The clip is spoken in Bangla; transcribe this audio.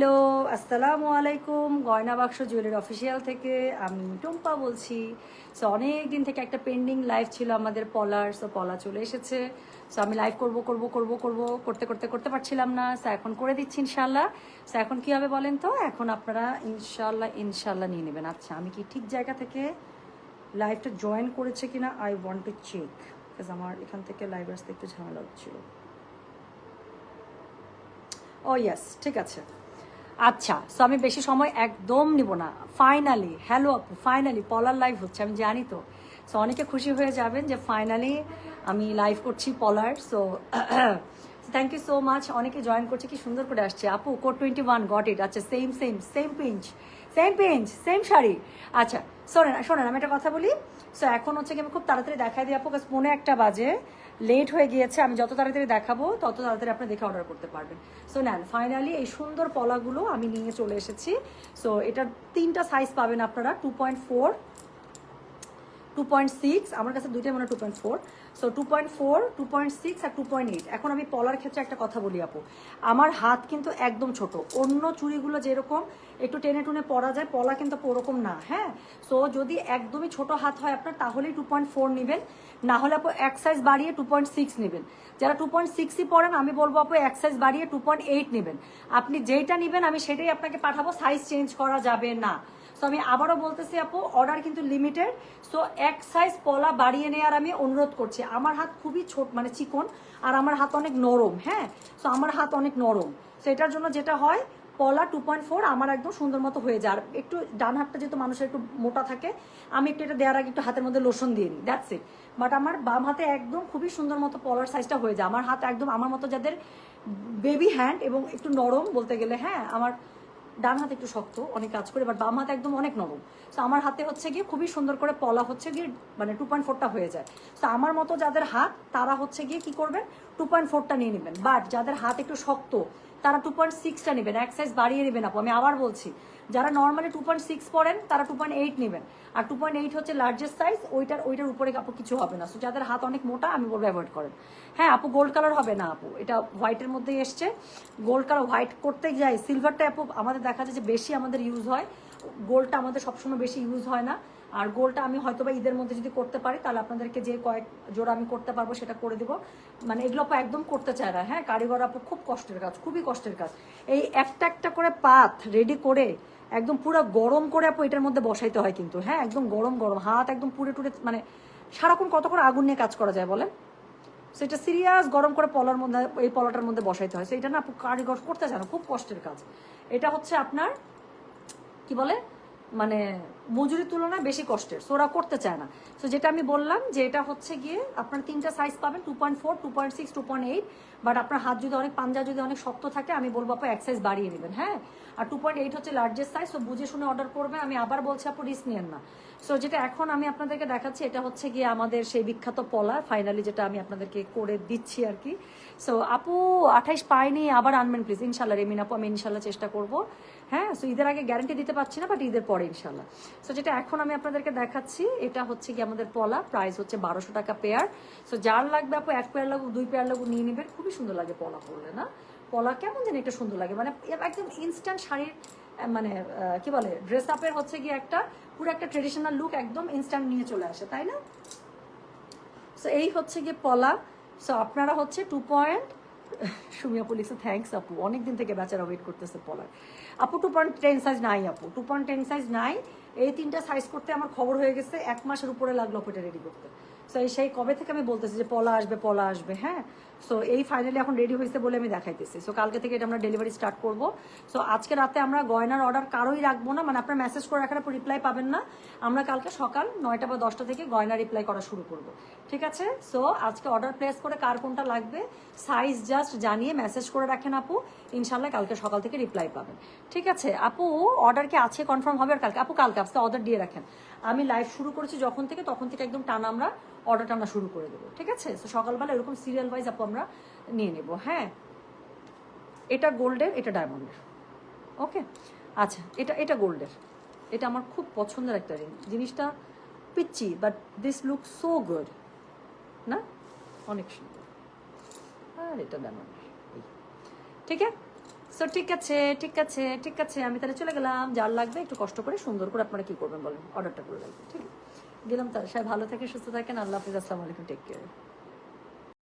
হ্যালো, আসসালামু আলাইকুম, গয়না বাক্স জুয়েলারি অফিসিয়াল থেকে আমি টুম্পা বলছি। সো অনেক দিন থেকে একটা পেন্ডিং লাইভ ছিল আমাদের পলার সো পলা চলে এসেছে। সো আমি লাইভ করব করব করব করব, করতে করতে করতে পারছিলাম না। সো এখন করে দিচ্ছি ইনশাল্লাহ সো এখন কি হবে বলেন তো? এখন আপনারা ইনশাল্লাহ ইনশাল্লাহ নিয়ে নেবেন। আচ্ছা আমি কি ঠিক জায়গা থেকে লাইভটা জয়েন করেছে কিনা? I want to check because আমার এখান থেকে লাইভ আসতে একটু ঝামেলা হচ্ছিল। ও ইয়েস ঠিক আছে। আচ্ছা সো আমি বেশি সময় একদম নিব না। ফাইনালি হ্যালো আপু ফাইনালি পলার লাইভ হচ্ছে, আমি জানি তো। সো অনেকে খুশি হয়ে যাবেন যে ফাইনালি আমি লাইভ করছি পলার so thank you so much অনেকে জয়েন করছে, কি সুন্দর করে আসছে। আপু code twenty one got it আচ্ছা same same same pinch same pinch same sari. আচ্ছা শোনেন শোনেন, আমি একটা কথা বলি। সো এখন হচ্ছে কি আমি খুব তাড়াতাড়ি দেখাই দিই আপু পৌনে একটা বাজে লেট হয়ে গিয়েছে, আমি যত তাড়াতাড়ি দেখাবো, তত তাড়াতাড়ি আপনি দেখে অর্ডার করতে পারবেন। সো নেন ফাইনালি এই সুন্দর পলাগুলো আমি নিয়ে চলে এসেছি। সো এটার তিনটা সাইজ পাবেন আপনারা two point four two point six আমার কাছে দুইটাই মনে two point four so two point four two point six আর টু পয়েন্ট এইট এখন আমি পলার ক্ষেত্রে একটা কথা বলি আপু। আমার হাত কিন্তু একদম ছোট। অন্য চুড়িগুলো যেরকম একটু টেনে টুনে পরা যায়, পলা কিন্তু ওরকম না হ্যাঁ? সো যদি একদমই ছোট হাত হয় আপনার, তাহলেই টু পয়েন্ট ফোর নেবেন। না হলে আপু এক সাইজ বাড়িয়ে টু পয়েন্ট সিক্স নেবেন। যারা টু পয়েন্ট সিক্সই পড়েন আমি বলব আপু এক সাইজ বাড়িয়ে টু পয়েন্ট এইট নেবেন। আপনি যেইটা নেবেন, আমি সেটাই আপনাকে পাঠাবো। সাইজ চেঞ্জ করা যাবে না। সো আমি আবারও বলতেছি আপু অর্ডার কিন্তু লিমিটেড সো এক সাইজ পলা বাড়িয়ে নেওয়ার আমি অনুরোধ করছি। আমার হাত খুবই ছোট মানে চিকন, আর আমার হাত অনেক নরম হ্যাঁ? সো আমার হাত অনেক নরম। সো এটার জন্য যেটা হয়, পলা টু পয়েন্ট ফোর আমার একদম সুন্দর মতো হয়ে যায়। আর একটু ডান হাতটা যেহেতু মানুষের একটু মোটা থাকে, আমি একটু এটা দেওয়ার আগে একটু হাতের মধ্যে লোশন দিয়ে নিই দ্যাটস ইট বাট আমার বাম হাতে একদম খুবই সুন্দর মতো পলার সাইজটা হয়ে যায়। আমার হাত একদম আমার মতো যাদের বেবি হ্যান্ড এবং একটু নরম বলতে গেলে হ্যাঁ? আমার ডান হাত একটু শক্ত, অনেক কাজ করে বাট বাম হাত একদম অনেক নরম। তো আমার হাতে হচ্ছে গিয়ে খুবই সুন্দর করে পলা হচ্ছে গিয়ে মানে টু পয়েন্ট ফোরটা হয়ে যায়। তো আমার মতো যাদের হাত, তারা হচ্ছে গিয়ে কি করবেন টু পয়েন্ট ফোরটা নিয়ে নেবেন। বাট যাদের হাত একটু শক্ত, তারা টু পয়েন্ট সিক্সটা নেবেন। এক সাইজ বাড়িয়ে নেবেন আপু। আমি আবার বলছি যারা নর্মালি টু পয়েন্ট সিক্স পড়েন, তারা টু পয়েন্ট এইট নেবেন। আর টু পয়েন্ট এইট হচ্ছে লার্জেস্ট সাইজ ওইটার ওইটার উপরে আপু কিছু হবে না। সো যাদের হাত অনেক মোটা, আমি বলব অ্যাভয়েড করেন। হ্যাঁ আপু গোল্ড কালার হবে না আপু। এটা হোয়াইটের মধ্যে এসছে। গোল্ড কালার হোয়াইট করতে যাই সিলভারটা আপু, আমাদের দেখা যায় যে বেশি আমাদের ইউজ হয়। গোল্ডটা আমাদের সবসময় বেশি ইউজ হয় না। আর গোলটা আমি হয়তো বা ঈদের মধ্যে যদি করতে পারি, তাহলে আপনাদেরকে যে কয়েক জোড়া আমি করতে পারব সেটা করে দিব। মানে এগুলো আপু একদম করতে চায় না হ্যাঁ? কারিগর আপু খুব কষ্টের কাজ, খুবই কষ্টের কাজ। এই একটা একটা করে পাত রেডি করে একদম পুরো গরম করে আপু এটার মধ্যে বসাইতে হয় কিন্তু হ্যাঁ? একদম গরম গরম। হাত একদম পুরে টুরে মানে সারাক্ষণ কত করে আগুন নিয়ে কাজ করা যায় বলেন? সেটা সিরিয়াস গরম করে পলার মধ্যে, এই পলাটার মধ্যে বসাইতে হয়। সেটা না আপু কারিগর করতে চায় না, খুব কষ্টের কাজ। এটা হচ্ছে আপনার, কি বলে? মানে মজুরির তুলনায় বেশি কষ্টের। সো ওরা করতে চায় না। সো যেটা আমি বললাম যে এটা হচ্ছে গিয়ে আপনার তিনটা সাইজ পাবেন two point four two point six two point eight but আপনার হাত যদি অনেক, পাঞ্জা যদি অনেক শক্ত থাকে, আমি বলব আপু এক সাইজ বাড়িয়ে নেবেন হ্যাঁ? আর টু পয়েন্ট এইট হচ্ছে লার্জেস্ট সাইজ সো বুঝে শুনে অর্ডার করবেন আমি আবার বলছি আপু রিস্ক নিয়েন না। সো যেটা এখন আমি আপনাদেরকে দেখাচ্ছি, এটা হচ্ছে গিয়ে আমাদের সেই বিখ্যাত পলা। ফাইনালি যেটা আমি আপনাদেরকে করে দিচ্ছি আর কি। সো আপু, আঠাইশ পাইনি, আবার আনবেন প্লিজ ইনশাল্লাহ রেমিন আপু, আমি ইনশাল্লাহ চেষ্টা করব। হ্যাঁ? সো ঈদের আগে গ্যারান্টি দিতে পারছি না বাট ঈদের পরে। ইনশাল্লাহ সো যেটা এখন আমি আপনাদেরকে দেখাচ্ছি, এটা হচ্ছে কি আমাদের পলা। প্রাইস হচ্ছে বারোশো টাকা পেয়ার সো যার লাগবে আপু এক পেয়ার লাগুক, দুই পেয়ার লাগুক, নিয়ে নেবেন। খুবই সুন্দর লাগে পলা পরলে, না? পলা কেমন যেন একটা সুন্দর লাগে। মানে একদম ইনস্ট্যান্ট শাড়ির মানে কি বলে ড্রেস আপের হচ্ছে গিয়ে একটা, পুরো একটা ট্রেডিশনাল লুক একদম ইনস্ট্যান্ট নিয়ে চলে আসে, তাই না? সো এই হচ্ছে গিয়ে পলা। সো আপনারা হচ্ছে টু পয়েন্ট সুমিয়া পুলিশে থ্যাঙ্কস আপু। অনেকদিন থেকে বেচারা ওয়েট করতেছে পলার আপু টু পয়েন্ট টেন সাইজ নাই, আপু। টু পয়েন্ট টেন সাইজ নাই। এই তিনটা সাইজ করতে আমার খবর হয়ে গেছে, এক মাসের উপরে লাগল আপু এটা রেডি করতে। সো এই সেই কবে থেকে আমি বলতেছি যে পলা আসবে পলা আসবে হ্যাঁ? সো এই ফাইনালি এখন রেডি হয়েছে বলে আমি দেখাইতেছি। সো কালকে থেকে এটা আমরা ডেলিভারি স্টার্ট করব। সো আজকে রাতে আমরা গয়নার অর্ডার কারোই রাখব না। মানে আপনার মেসেজ করে রাখার রিপ্লাই পাবেন না। আমরা কালকে সকাল নয়টা বা দশটা থেকে গয়না রিপ্লাই করা শুরু করব। ঠিক আছে? সো আজকে অর্ডার প্লেস করে কার কোনটা লাগবে সাইজ জাস্ট জানিয়ে মেসেজ করে রাখেন আপু। ইনশাল্লাহ কালকে সকাল থেকে রিপ্লাই পাবেন। ঠিক আছে? আপু অর্ডার কি আছে? কনফার্ম হবে আর কালকে? আপু, কালকে আজকে অর্ডার দিয়ে রাখেন। আমি লাইভ শুরু করেছি যখন থেকে, তখন থেকে একদম টানা আমরা অর্ডারটা আমরা শুরু করে দেবো, ঠিক আছে? তো সকালবেলা এরকম সিরিয়াল ওয়াইজ আপু আমরা নিয়ে নেব হ্যাঁ? এটা গোল্ডের, এটা ডায়মন্ডের ওকে আচ্ছা এটা এটা গোল্ডের। এটা আমার খুব পছন্দের একটা রিং জিনিসটা পিচ্ছি but this look so good না? অনেক সুন্দর। আর এটা ডায়মন্ডের ঠিক আছে? সো ঠিক আছে ঠিক আছে ঠিক আছে, আমি তাহলে চলে গেলাম। যার লাগবে একটু কষ্ট করে সুন্দর করে আপনারা কি করবেন বলেন? অর্ডারটা করে রাখবেন, ঠিক গেলাম তাহলে। সবাই ভালো থাকে সুস্থ থাকেন। আল্লাহ হাফিজ। আসসালামু আলাইকুম। Take care